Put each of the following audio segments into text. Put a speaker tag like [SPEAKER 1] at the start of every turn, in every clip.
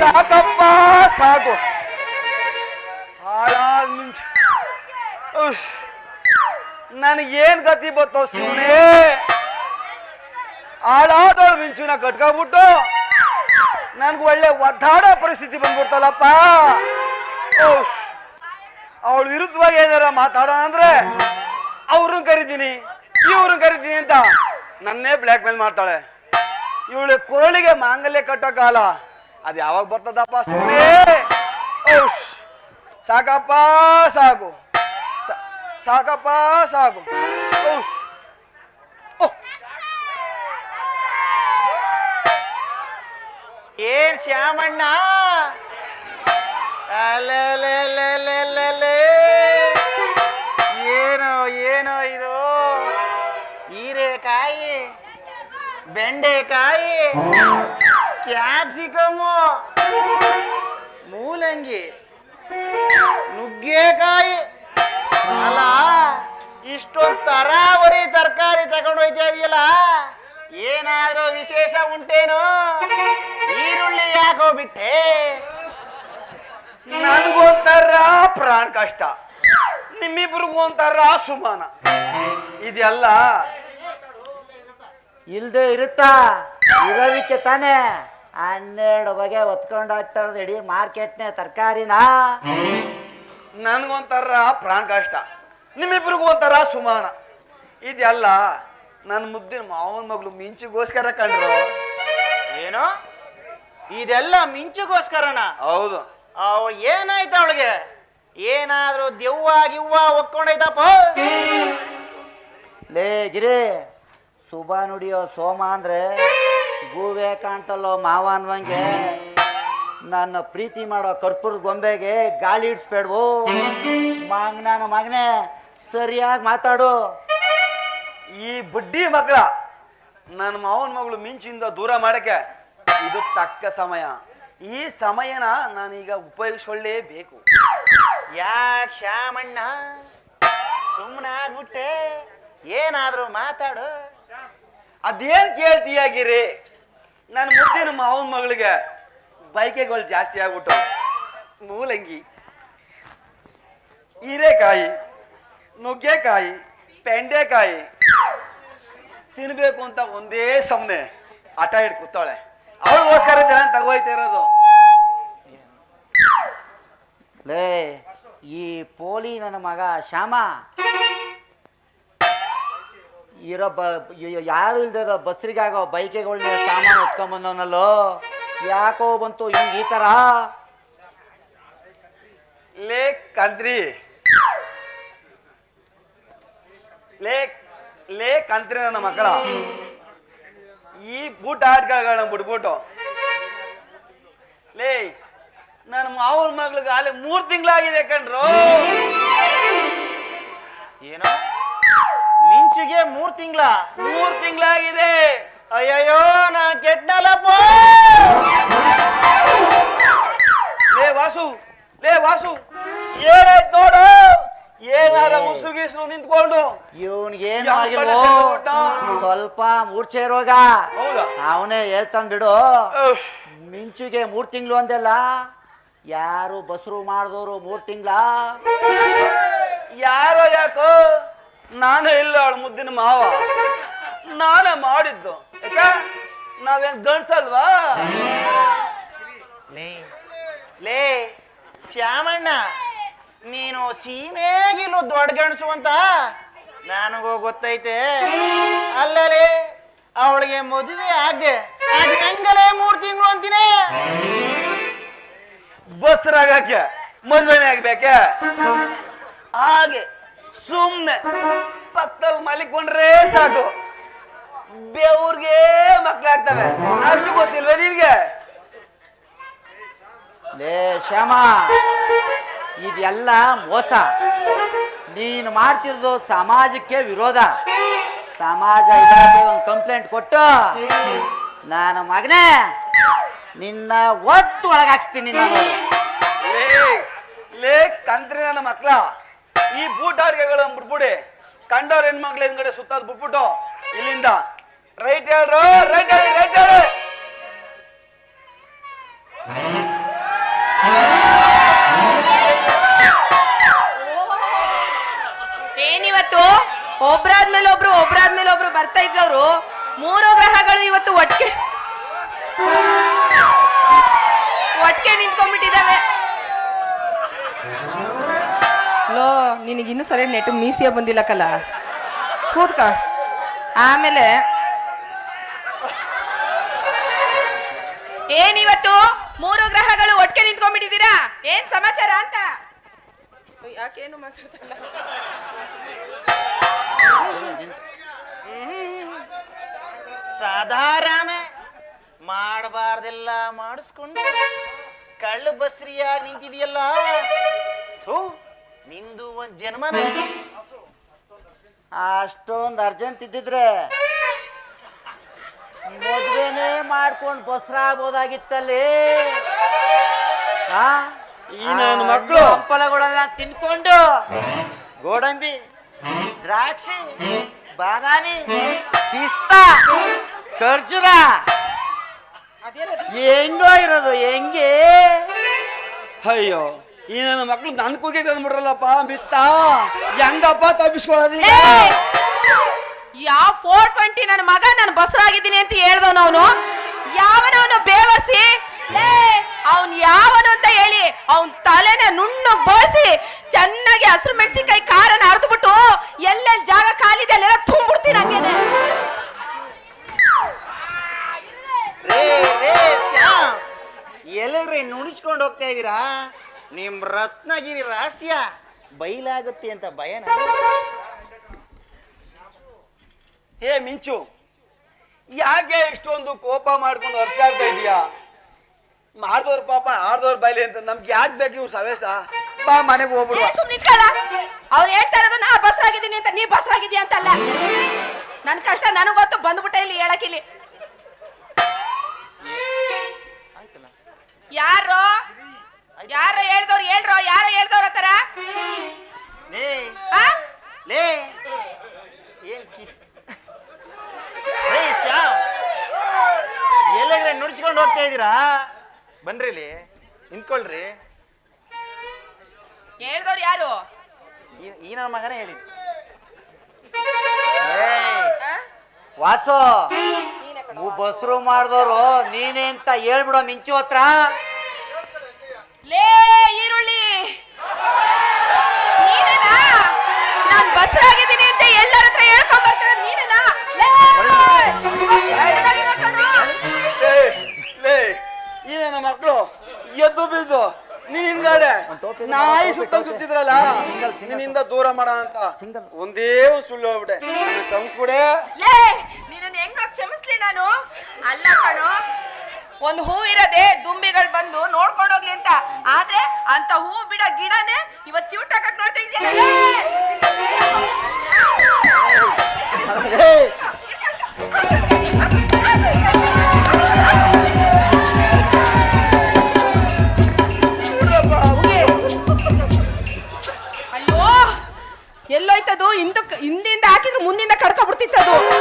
[SPEAKER 1] ಸಾಕಪ್ಪ, ಸಾಕು. ನನಗೇನ್ ಗತಿ ಬತ್ತೋ ಸುಮ್ಮನೆ ಹಾಳಾದವಳು ಮಿಂಚುನ ಕಟ್ಕೊಬಿಟ್ಟು ನನ್ಗೆ ಒಳ್ಳೆ ಒದ್ದಾಡೋ ಪರಿಸ್ಥಿತಿ ಬಂದ್ಬಿಡ್ತಲ್ಲಪ್ಪ. ಅವಳು ವಿರುದ್ಧವಾಗಿ ಏನಾರ ಮಾತಾಡೋಣ ಅಂದ್ರೆ ಅವ್ರನ್ನ ಕರಿತೀನಿ, ಇವ್ರನ್ನ ಕರಿತೀನಿ ಅಂತ ನನ್ನೇ ಬ್ಲ್ಯಾಕ್ ಮೇಲ್ ಮಾಡ್ತಾಳೆ. ಇವಳು ಕೊರಳಿಗೆ ಮಾಂಗಲ್ಯ ಕಟ್ಟೋ ಕಾಲ. ಅದು ಯಾವಾಗ ಬರ್ತದಪ್ಪ ಸುಮ್ಮನೆ ಸಾಕಪ್ಪ ಸಾಕು. ಸಾಕಪ್ಪ ಸಾಕು.
[SPEAKER 2] ಏನ್ ಶ್ಯಾಮಣ್ಣ. ಏನೋ ಏನೋ ಇದು? ಹೀರೆಕಾಯಿ ಬೆಂಡೆಕಾಯಿ. ಕ್ಯಾಪ್ಸಿಕಮ್ಮು ಮೂಲಂಗಿ. ನುಗ್ಗೆಕಾಯಿ. ಅಲ್ಲ ಇಷ್ಟೊಂದು ತರಾವರಿ ತರಕಾರಿ ತಗೊಂಡು ಹೋಯ್ತಾ ಇದೆಯಲ್ಲ? ಏನಾದ್ರೂ ವಿಶೇಷ ಉಂಟೇನೋ? ಈರುಳ್ಳಿ ಯಾಕೋ ಬಿಟ್ಟೆ?
[SPEAKER 1] ನನ್ಗೊಂತಾರ ಪ್ರಾಣ ಕಷ್ಟ. ನಿಮ್ಮಿಬ್ರಿಗೂ ಒಂಥರ ಸುಮಾನ. ಇದೆಲ್ಲ
[SPEAKER 3] ಇಲ್ದೇ ಇರುತ್ತಾ? ಇರೋದಿಕ್ಕೆ ತಾನೇ? ಹನ್ನೆರಡು ಬಗೆ ಹೊತ್ಕೊಂಡು ಹೋಗ್ತಾ ಇರೋದು ಇಡೀ ಮಾರ್ಕೆಟ್ನೇ ತರಕಾರಿನ.
[SPEAKER 1] ನನ್ಗೊಂಥರ ಪ್ರಾಣ ಕಷ್ಟ ನಿಮ್ಮಿಬ್ರಿಗೂ ಒಂಥರ ಸುಮಾನ. ಇದೆಲ್ಲ ನನ್ನ ಮುದ್ದಿನ ಮಾವನ ಮಗಳು ಮಿಂಚಿಗೋಸ್ಕರ ಕಂಡ್ರು.
[SPEAKER 2] ಏನೋ? ಇದೆಲ್ಲ ಮಿಂಚಿಗೋಸ್ಕರನ?
[SPEAKER 1] ಹೌದು.
[SPEAKER 2] ಅವ ಏನಾಯ್ತು ಅವಳಿಗೆ? ಏನಾದ್ರೂ ದೆವ್ವ ಗಿವ್ವ ಒಕ್ಕೊಂಡೈತಪ್ಪ
[SPEAKER 3] ಲೇ ಗಿರಿ ಸುಭಾ ನುಡಿಯೋ ಸೋಮ ಅಂದ್ರೆ ಗೂವೆ ಕಾಣ್ತಲ್ಲೋ ಮಾವ ಅನ್ವಂಗೆ ನನ್ನ ಪ್ರೀತಿ ಮಾಡೋ ಕರ್ಪೂರದ ಗೊಂಬೆಗೆ ಗಾಳಿ ಇಡ್ಸ್ಬೇಡ್ವು. ಮಗನ ಮಗನೇ, ಸರಿಯಾಗಿ ಮಾತಾಡು.
[SPEAKER 1] ಈ ಬುಡ್ಡಿ ಮಗಳ ನನ್ನ ಮಾವನ ಮಗಳು ಮಿಂಚಿಂದ ದೂರ ಮಾಡಕ್ಕೆ ಇದು ತಕ್ಕ ಸಮಯ. ಈ ಸಮಯನ ನಾನೀಗ ಉಪಯೋಗಿಸ್ಕೊಳ್ಳೇಬೇಕು.
[SPEAKER 2] ಯಾಕೆ ಶ್ಯಾಮಣ್ಣ? ಸುಮ್ಮನಾಗ್ಬಿಟ್ಟೆ ಏನಾದರೂ ಮಾತಾಡು.
[SPEAKER 1] ಅದೇನ್ ಕೇಳ್ತೀಯಾಗಿರಿ ನನ್ನ ನಮ್ಮ ಅವನ ಮಗಳಿಗೆ ಬೈಕೆಗಳು ಜಾಸ್ತಿ ಆಗ್ಬಿಟ್ಟು. ಮೂಲಂಗಿ, ಹೀರೆಕಾಯಿ, ನುಗ್ಗೆಕಾಯಿ ಪೆಂಡೆಕಾಯಿ ತಿನ್ಬೇಕು ಅಂತ ಒಂದೇ ಸಮನೆ ಹಠ ಹಿಡ್ ಕೂತಾಳೆ ಅವಳಿಗೋಸ್ಕರ ಜನ ತಗೋಯ್ತಾ ಇರೋದು.
[SPEAKER 3] ಲೇ, ಈ ಪೋಲಿ ನನ್ನ ಮಗ ಶ್ಯಾಮ. ಇರೋ ಬ ಯಾರು ಇಲ್ದಿರೋ ಬಸ್ರಿಗಾಗೋ ಬೈಕೆಗಳನ್ನ ಸಾಮಾನು ಎತ್ಕೊಂಬಂದವನಲ್ಲೋ ಯಾಕೋ ಬಂತು ಹಿಂಗ್ ಈ ತರ?
[SPEAKER 1] ಲೇ ಕಂತ್ರಿ. ಲೇ ಲೇ ಕಂತ್ರಿ ನನ್ನ ಮಕ್ಕಳ. ಈ ಬೂಟ ಆಟಗಳನ್ನ ಬಿಟ್ಬಿಟ್ಟು. ಲೇ ನನ್ನ ಮಾವನ ಮಗಳಿಗೆ ಅಲ್ಲಿ ಮೂರ್ ತಿಂಗಳಾಗಿದೆ ಕಣ್ರು.
[SPEAKER 2] ಏನು? ಮಿಂಚಿಗೆ ಮೂರ್ ತಿಂಗಳ.
[SPEAKER 1] ಮೂರ್ ತಿಂಗಳಾಗಿದೆ.
[SPEAKER 2] ಅಯ್ಯಯ್ಯೋ ನಾ ಕೆಟ್ನಲ್ಲಪ್ಪ
[SPEAKER 1] ಲೇ ವಾಸು ಲೇ ವಾಸು. ಏನಾಯ್ತು ನೋಡು. ಏನಾರ ಉಸುಗಿಸ್ರು ಗೀಸರು ನಿಂತ್ಕೊಂಡು?
[SPEAKER 3] ಇವನ್ಗೇನು ಆಗಿಲ್ವೋ. ಸ್ವಲ್ಪ ಮೂರ್ಛೆ ರೋಗ. ಅವನೇ ಹೇಳ್ತಾನ್ ಬಿಡು. ಮಿಂಚುಗೆ ಮೂರ್ ತಿಂಗಳು ಅಂದೆಲ್ಲ. ಯಾರು ಬಸ್ರು ಮಾಡಿದವರು ಮೂರ್ ತಿಂಗಳ.
[SPEAKER 1] ಯಾರೋ ಯಾಕೋ? ನಾನೇ ಇಲ್ಲ ಅವಳು ಮುದ್ದಿನ ಮಾವ. ನಾನೇ ಮಾಡಿದ್ದು. ಯಾಕ ನಾವೇನ್ ಗಣಸಲ್ವಾ
[SPEAKER 2] ಲೇ ಲೇ ಶ್ಯಾಮಣ್ಣ ನೀನು ಸೀಮೆಗಿಲು ದೊಡ್ಡ ಗಂಡಸು ಅಂತ ನನಗೂ ಗೊತ್ತೈತೆ. ಅಲ್ಲಲೇ ಅವಳಿಗೆ ಮದುವೆ ಆಗ್ದೆ ಅದ್ ಹೆಂಗಲೇ ಮೂರ್ ತಿಂಗಳು ಅಂತೀನಿ.
[SPEAKER 1] ಬಸ್ರಾಗಕ್ಕೆ ಮದುವೆನೇ ಆಗ್ಬೇಕೆ? ಹಾಗೆ. ಸುಮ್ನೆ. ಪಕ್ಕದಲ್ಲಿ ಮಲಿಕೊಂಡ್ರೆ ಸಾಕು. ಬೇವ್ರಿಗೆ ಮಕ್ಕಳಾಗ್ತವೆ. ಅಷ್ಟು ಗೊತ್ತಿಲ್ವ ನಿನ್ಗೆ
[SPEAKER 3] ಲೇ ಶ್ಯಾಮ, ಇದೆಲ್ಲ ಮೋಸ. ನೀನು ಮಾಡ್ತಿರೋದು ಸಮಾಜಕ್ಕೆ ವಿರೋಧ. ಸಮಾಜ ಇಲಾಖೆ ಒಂದು ಕಂಪ್ಲೇಂಟ್ ಕೊಟ್ಟು, ನಾನು ಮಗನೇ ನಿನ್ನ ಒತ್ತು ಒಳಗಾಕ್ಸ್ತೀನಿ ನಾನು
[SPEAKER 1] ಲೇ ಲೇ ಕಂತ್ರಿ ನನ್ನ ಮಕ್ಳ. ಈ ಬೂಟಾರಿಕೆಗಳ ಬಿಟ್ಬಿಡಿ ಕಂಡವ್ರ ಹೆಣ್ಮಕ್ಳು ಹಿಂದ್ಗಡೆ ಸುತ್ತಾದ್ ಬಿಟ್ಬಿಟ್ಟು ಇಲ್ಲಿಂದ. ರೈಟ್ ಹೇಳ್ರು ರೈಟ್ ಹೇಳಿ ರೈಟ್ ಹೇಳಿ. ಏನಿವತ್ತು?
[SPEAKER 4] ಒಬ್ರಾದ್ಮೇಲೆ ಒಬ್ರು ಒಬ್ರಾದ್ಮೇಲೆ ಒಬ್ರು ಬರ್ತಾ ಇದ್ದವ್ರು. ಮೂರು ಗ್ರಹಗಳು ಇವತ್ತು ಒಟ್ಟಿಗೆ ಲೋ ನಿನಗೆ ಇನ್ನೂ ಸರಿ ನೆಟ್ಟು ಮೀಸಿಯ ಬಂದಿಲ್ಲ ಕಲ್ಲ ಕೂತ್ಕ. ಆಮೇಲೆ ಏನಿವತ್ತು? ಮೂರು ಗ್ರಹಗಳು ಒಟ್ಟಿಗೆ ನಿಂತ್ಕೊಂಡ್ಬಿಟ್ಟಿದ್ದೀರಾ? ಏನ್ ಸಮಾಚಾರ ಅಂತ? ಯಾಕೇನು ಮಾತಾಡ್ತಲ್ಲ?
[SPEAKER 2] ಸಾಧಾರಾಮೆ, ಮಾಡಬಾರ್ದೆಲ್ಲ ಮಾಡಿಸ್ಕೊಂಡು ಕಳ್ಳು ಬಸ್ರಿಯಾಗಿ ನಿಂತಿದೆಯಲ್ಲ ಥೂ. ನಿಂದು ಒಂದ್ ಜನ್ಮನ?
[SPEAKER 3] ಅಷ್ಟೊಂದು ಅರ್ಜೆಂಟ್ ಇದ್ದಿದ್ರೆ ಮದ್ವೆನೇ ಮಾಡ್ಕೊಂಡು ಬಸ್ರಾಗ್ಬೋದಾಗಿತ್ತಲ್ಲಿ ಮಕ್ಕಳು
[SPEAKER 1] ಈ ನನ್ನ
[SPEAKER 3] ಆ
[SPEAKER 1] ಮಕ್ಳು.
[SPEAKER 3] ಹಂಪಲಗಳನ್ನ ತಿನ್ಕೊಂಡು ಗೋಡಂಬಿ ದ್ರಾಕ್ಷಿ ಬಾದಾಮಿ ಪಿಸ್ತಾ ಖರ್ಜೂರ. ಹೆಂಗೋ ಇರೋದು ಹೆಂಗೆ?
[SPEAKER 1] ಅಯ್ಯೋ. ಈ ನನ್ನ ಮಕ್ಳು ನನ್ ಕೂಗಿ ತಂದ್ಬಿಡ್ರಲ್ಲಪ್ಪ ಬಿತ್ತ. ಹೆಂಗಪ್ಪ ತಪ್ಪಿಸ್ಕೊಳ್ಳೋದು?
[SPEAKER 4] ಯಾವ ಫೋರ್ ಟ್ವೆಂಟಿ ನನ್ನ ಮಗ ನಾನು ಬಸರಾಗಿದ್ದೀನಿ ಅಂತ ಹೇಳ್ದವನು ಅವನು? ಯಾವನವನು ಬೇವಸಿ ಅವನ್ ಯಾವನು ಅಂತ ಹೇಳಿ ಅವನ್ ತಲೆನ ನುಣ್ಣು ಬೋಸಿ ಚೆನ್ನಾಗಿ ಹಸಿರು ಮೆಣಸಿನ್ಕಾಯಿ ಖಾರನ ಅರ್ದ್ಬಿಟ್ಟು ಎಲ್ಲೆಲ್ಲಿ ಜಾಗ ಖಾಲಿದೆ ಅಲ್ಲೆಲ್ಲ ತುಂಬಿಡ್ತೀನಿ ಹಂಗೇನೆ.
[SPEAKER 2] ನುಣಿಸ್ಕೊಂಡು ಎಲ್ಲರಿ ನುಡಿಸ್ಕೊಂಡು ಹೋಗ್ತಾ ಇದೀರಾ? ನಿಮ್ ರತ್ನಗಿರಿ ರಹಸ್ಯ. ಬಯಲಾಗುತ್ತೆ ಅಂತ ಭಯನ.
[SPEAKER 1] ಹೇ ಮಿಂಚು ಯಾಕೆ ಇಷ್ಟೊಂದು ಕೋಪ ಮಾಡ್ಕೊಂಡು ಹೊರ್ಚಾಡ್ತಾ ಇದೀಯಾ? ಮಾಡ್ದವ್ರ ಪಾಪ ಆಡ್ದವ್ರ ಬೈಲಿ ಅಂತ ನಮ್ಗೆ ಯಾಕೆ ಬೇಕು ಇವ್ ಸವೇಸ? ಬಾ ಮನೆಗೆ ಹೋಗ್ಬಿಡುವ.
[SPEAKER 4] ಸುಮ್ಮನೆ ನಿಂತ್ಕೊಳ್ಳ. ಅವ್ರು ಹೇಳ್ತಾ ಇರೋದು ನಾ ಬಸರಾಗಿದ್ದೀನಿ ಅಂತ ನೀ ಬಸರಾಗಿದ್ದೀಯ ಅಂತಲ್ಲ. ನನ್ ಕಷ್ಟ ನನಗ್ ಗೊತ್ತು ಬಂದ್ಬಿಟ್ಟೆ ಇಲ್ಲಿ ಹೇಳಕ್ಕಿಲ್ಲಿ ಯಾರು? ಯಾರು ಹೇಳ್ದವ್ರು ಹೇಳ್ರೋ? ಯಾರ ಹೇಳ್ದವ್ರ ಹತ್ತಾರ
[SPEAKER 2] ಲೇ.
[SPEAKER 4] ಆ?
[SPEAKER 2] ಲೇ. ಏನ್ ಕಿತ್ ರೇ ಶ್ಯಾಮ್ ಎಲ್ಲಂದ್ರೆ ನುಡ್ಸ್ಕೊಂಡು ಹೋಗ್ತಾ ಇದೀರಾ ಬನ್ರಿ ಇಲ್ಲಿ. ನಿಂತ್ಕೊಳ್ರಿ.
[SPEAKER 4] ಹೇಳ್ದವ್ರು ಯಾರು?
[SPEAKER 2] ಈ- ಈ ನನ್ನ ಮಗನೇ ಹೇಳಿದ್
[SPEAKER 4] ಆ?
[SPEAKER 3] ವಾಸು
[SPEAKER 4] ನೀನೇ ಕಣೋ.
[SPEAKER 3] ನೀವು ಬಸ್ರು ಮಾಡ್ದವ್ರು ನೀನೇ ಅಂತ ಹೇಳ್ಬಿಡೋ ಮಿಂಚು ಹತ್ರ.
[SPEAKER 4] ಲೇ ಈರುಳ್ಳಿ. ನೀನೇನಾ ನಾನ್ ಬಸ್ರಾಗಿದ್ದೀನಿ ಅಂತ ಎಲ್ಲರ ಹತ್ರ ಹೇಳ್ಕೊಂಡ್ ಬರ್ತಾರೆ ನೀನೇನಾ ಲೇ!
[SPEAKER 1] ಲೇ, ಈ ನನ್ನ ಮಕ್ಕಳು ಎದ್ದು ಬೀಳ್ದು ನೀನ್ ಹಿಂದ್ಗಡೆ. ನಾಯಿ ಸುತ್ತ
[SPEAKER 3] ಸಿಂಗಲ್
[SPEAKER 1] ನಿನ್ನಿಂದ ದೂರ ಮಾಡ ಅಂತ. ಒಂದೇ ಒಂದ್ ಸುಳ್ಳು ಹೋಗ್ಬಿಟ್ಟೆ ನನಗೆ ಸಂಸ್ಬಿಡೆ
[SPEAKER 4] ಲೇ ನಿನ್ನನ್ನು ಹೆಂಗ ಕ್ಷಮಿಸ್ಲಿ ನಾನು? ಅಲ್ಲ ಕಣೋ ಒಂದು ಹೂ ಇರದೆ ದುಂಬಿಗಳು ಬಂದು ನೋಡ್ಕೊಂಡು ಹೋಗ್ಲಿ ಅಂತ. ಆದ್ರೆ ಅಂತ ಹೂ ಬಿಡ ಗಿಡನೇ ಇವತ್ ಚಿವುಟಾಕಕ್ ನೋಡ್ತಾ ಇದೆಯಲ್ಲ ಅಯ್ಯೋ ಎಲ್ಲೋಯ್ತದು? ಹಿಂದಕ್ಕೆ ಹಿಂದಿಂದ ಹಾಕಿದ್ರೆ ಮುಂದಿಂದ ಕಡ್ಕೊಬಿಡ್ತಿತ್ತದು ಬಾ,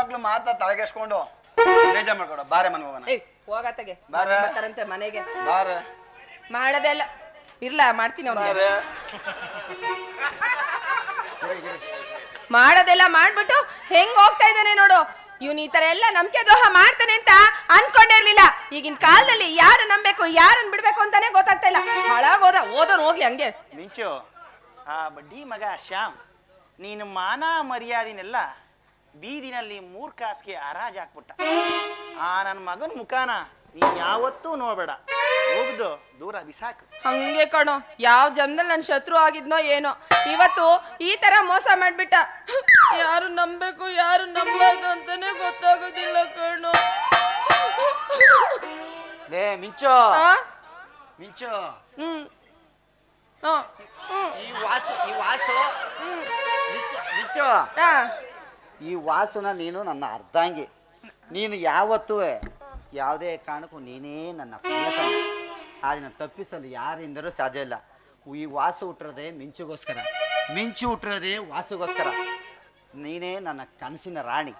[SPEAKER 1] ಮಕ್ಳು ಮಾತಾ ತಲೆಗೆಸ್ಕೊಂಡು ಬೇಜಾರ್ ಮಾಡ್ಕೊಡ. ಬಾರೆ ಮನೆ ಹೋಗೋಣ.
[SPEAKER 4] ಏಯ್ ಹೋಗತ್ತಗೆ
[SPEAKER 1] ಬಾರ.
[SPEAKER 4] ಬರ್ತಾರಂತೆ ಮನೆಗೆ.
[SPEAKER 1] ಬಾರ.
[SPEAKER 4] ಮಾಡದೆಲ್ಲ ಇರ್ಲ ಮಾಡ್ತೀನಿ ಅವ್ನಿಗೆ.
[SPEAKER 1] ಬಾರೆ.
[SPEAKER 4] ಮಾಡೋದೆಲ್ಲ ಮಾಡ್ಬಿಟ್ಟು ಹೆಂಗ್ ಹೋಗ್ತಾ ಇದ್ದಾನೆ ನೋಡು. ಇವ್ನು ಈ ತರ ಎಲ್ಲ ನಂಬಿಕೆ ದ್ರೋಹ ಮಾಡ್ತಾನೆ ಅಂತ ಅನ್ಕೊಂಡೇ ಇರ್ಲಿಲ್ಲ. ಈಗಿನ ಕಾಲದಲ್ಲಿ ಯಾರು ನಂಬೇಕು ಯಾರನ್ನ ಬಿಡ್ಬೇಕು ಅಂತಾನೆ ಗೊತ್ತಾಗ್ತಾ ಇಲ್ಲ. ಹಾಳಾಗೋದ ಓದೋನ್ ಹೋಗ್ಲಿ ಹಂಗೆ.
[SPEAKER 2] ಮಿಂಚು. ಆ ಬಡ್ಡಿ ಮಗ ಶ್ಯಾಮ್. ನೀನು ಮಾನ ಮರ್ಯಾದಿನೆಲ್ಲ ಬೀದಿನಲ್ಲಿ ಮೂರ್ ಕಾಸ್ಗೆ ಹರಾಜ್ ಹಾಕ್ಬಿಟ್ಟ. ಆ ನನ್ನ ಮಗನ ಮುಖಾನ ನೀ ಯಾವತ್ತೂ ನೋಡ್ಬೇಡ. ಹೋಗ್ದು ದೂರ ಬಿಸಾಕು.
[SPEAKER 4] ಹಂಗೆ ಕಣೋ ಯಾವ ಜನ್ಮದಲ್ಲಿ ನನ್ ಶತ್ರು ಆಗಿದ್ನೋ ಏನೋ. ಇವತ್ತು ಈ ತರ ಮೋಸ ಮಾಡ್ಬಿಟ್ಟ. ಯಾರು ನಂಬೇಕು ಯಾರು ನಂಬಾರ್ದು ಅಂತಾನೆ ಗೊತ್ತಾಗೋದಿಲ್ಲ ಕಣೋ.
[SPEAKER 3] ಲೇ ಮಿಂಚು.
[SPEAKER 4] ಆ?
[SPEAKER 3] ಮಿಂಚು.
[SPEAKER 4] ಹ್ಮ್.
[SPEAKER 3] ಈ ವಾಸು ಈ ವಾಸು. ಮಿಂಚು ಮಿಂಚು.
[SPEAKER 4] ಆ.
[SPEAKER 3] ಈ ವಾಸುನ ನೀನು ನನ್ನ ಅರ್ಧಾಂಗಿ. ನೀನು ಯಾವತ್ತೂ ಯಾವುದೇ ಕಾರಣಕ್ಕೂ ನೀನೇ ನನ್ನ ಪ್ರಿಯತಮ. ಅದನ್ನು ತಪ್ಪಿಸಲು ಯಾರಿಂದರೂ ಸಾಧ್ಯ ಇಲ್ಲ. ಈ ವಾಸು ಹುಟ್ಟಿರೋದೇ ಮಿಂಚುಗೋಸ್ಕರ. ಮಿಂಚು ಹುಟ್ಟಿರೋದೇ ವಾಸುಗೋಸ್ಕರ. ನೀನೇ ನನ್ನ ಕನಸಿನ ರಾಣಿ.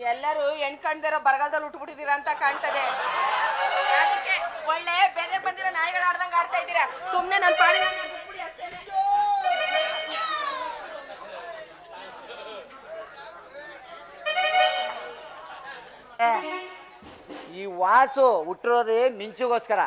[SPEAKER 4] ಎಲ್ಲರೂ ಹೆಣ್ ಬರಗಾಲದಲ್ಲಿ ಉಟ್ಬಿಟ್ಟಿದ್ದೀರಾ ಅಂತ ಕಾಣ್ತದೆ. ಅದಕ್ಕೆ ಒಳ್ಳೆ ಬೆಲೆ ಬಂದಿರೋ ನಾಯಿಗಳು ಆಡ್ದಂಗೆ ಆಡ್ತಾ ಇದ್ದೀರಾ. ಸುಮ್ಮನೆ ನನ್ನ ಪಾಡಿ
[SPEAKER 3] ವಾಸು ಹುಟ್ಟಿರೋದೇ ಮಿಂಚುಗೋಸ್ಕರ.